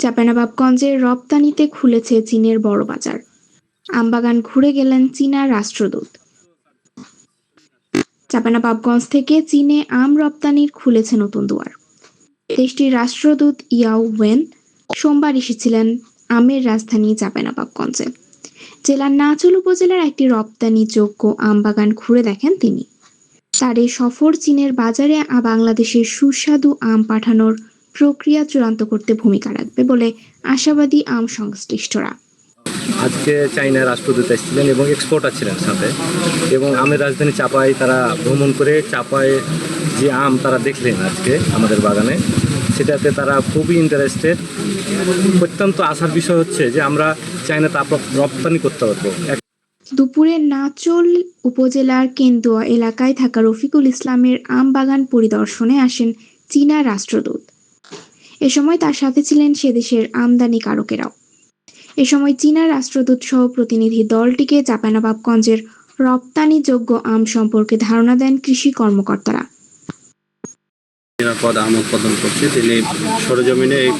চাঁপাইনবাবগঞ্জের রপ্তানিতে খুলেছে চীনের বড় বাজার। আমবাগান ঘুরে গেলেন চীনা রাষ্ট্রদূত। চাঁপাইনবাবগঞ্জ থেকে চীনে আম রপ্তানির খুলেছে নতুন দুয়ার। দেশটির রাষ্ট্রদূত ইয়াও ওয়েন সোমবার এসেছিলেন আমের রাজধানী চাঁপাইনবাবগঞ্জে জেলার নাচল উপজেলার একটি রপ্তানিযোগ্য আম বাগান ঘুরে দেখেন তিনি। তার এই সফর চীনের বাজারে বাংলাদেশের সুস্বাদু আম পাঠানোর প্রক্রিয়া চূড়ান্ত করতে ভূমিকা রাখবে বলে আশাবাদী আম সংশ্লিষ্টরা। আজকে চাইনা রাষ্ট্রদূত এসেছিলেন এবং এক্সপোর্টার ছিলেন সাথে। এবং আমের রাজধানী চাপায় তারা ভ্রমণ করে চাপায় যে আম তারা দেখলেন আজকে আমাদের বাগানে সেটাতে তারা খুবই ইন্টারেস্টেড অত্যন্ত আসার বিষয় হচ্ছে যে আমরা চাইনাতে রপ্তানি করতে পারব। দুপুরে নাচল উপজেলার কেন্দুয়া এলাকায় থাকা রফিকুল ইসলামের আম বাগান পরিদর্শনে আসেন চীনা রাষ্ট্রদূত। এ সময় তার সাথে ছিলেন সে দেশের আমদানিকারকেরাও এ সময় চীনা রাষ্ট্রদূত সহ প্রতিনিধি দলটিকে চাপানাবাবগঞ্জের রপ্তানিযোগ্য আম সম্পর্কে ধারণা দেন কৃষি কর্মকর্তারা। নিরাপদ আম উৎপাদন করছে। তিনি সরজমিনে এই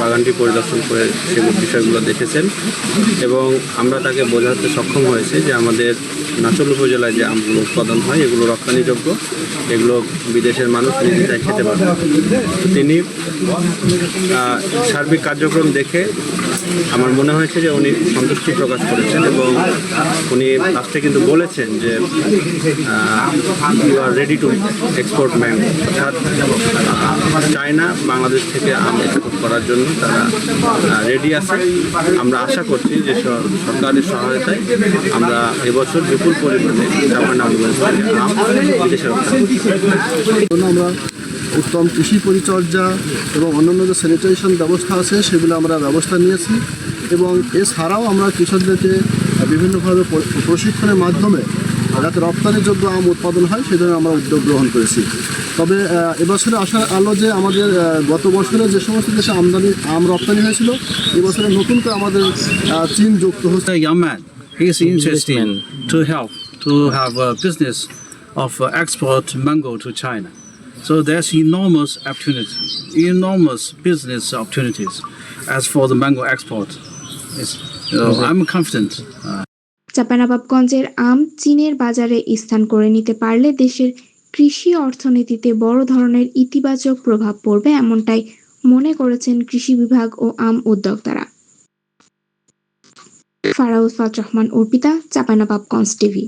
বাগানটি পরিদর্শন করে সেগুলো বিষয়গুলো দেখেছেন এবং আমরা তাকে বোঝাতে সক্ষম হয়েছে যে আমাদের নাচল উপজেলায় যে আমগুলো উৎপাদন হয়, এগুলো রপ্তানিযোগ্য, এগুলো বিদেশের মানুষ নিজেরাই খেতে পারবে। তিনি সার্বিক কার্যক্রম দেখে আমার মনে হয়েছে যে উনি সন্তুষ্টি প্রকাশ করেছেন এবং উনি লাস্টে কিন্তু বলেছেন যে you are ready to export mango অর্থাৎ চায়না, বাংলাদেশ থেকে আম এক্সপোর্ট করার জন্য তারা রেডি আছে। আমরা আশা করছি যে সরকারের সহায়তায় আমরা এবছর বিপুল পরিমাণে থেকে আম বিদেশে আমরা উত্তম কৃষি পরিচর্যা এবং অন্যান্য যে স্যানিটাইজেশন ব্যবস্থা আছে, সেগুলো আমরা ব্যবস্থা নিয়েছি। এবং এছাড়াও আমরা কৃষকদেরকে বিভিন্নভাবে প্রশিক্ষণের মাধ্যমে যাতে রপ্তানিযোগ্য আম উৎপাদন হয় ধরনের আমরা উদ্যোগ গ্রহণ করেছি। তবে এবছরে আসার আলো যে আমাদের গত বছরে যে সমস্ত দেশে আমদানি আম রপ্তানি হয়েছিল এবছরে নতুন করে আমাদের চীন যুক্ত হচ্ছে young man. He is interested to help to have a business of uh, export mango to China. So there's enormous opportunity, enormous business opportunities as for the mango export. You know, I'm confident. Uh, চাঁপাইনবাবগঞ্জের আম চীনের বাজারে স্থান করে নিতে পারলে দেশের কৃষি অর্থনীতিতে বড় ধরনের ইতিবাচক প্রভাব পড়বে এমনটাই মনে করেছেন কৃষি বিভাগ ও আম উদ্যোক্তারা। ফারাউজ ফাত রহমান, অর্পিতা চাপানাবাবগঞ্জ টিভি।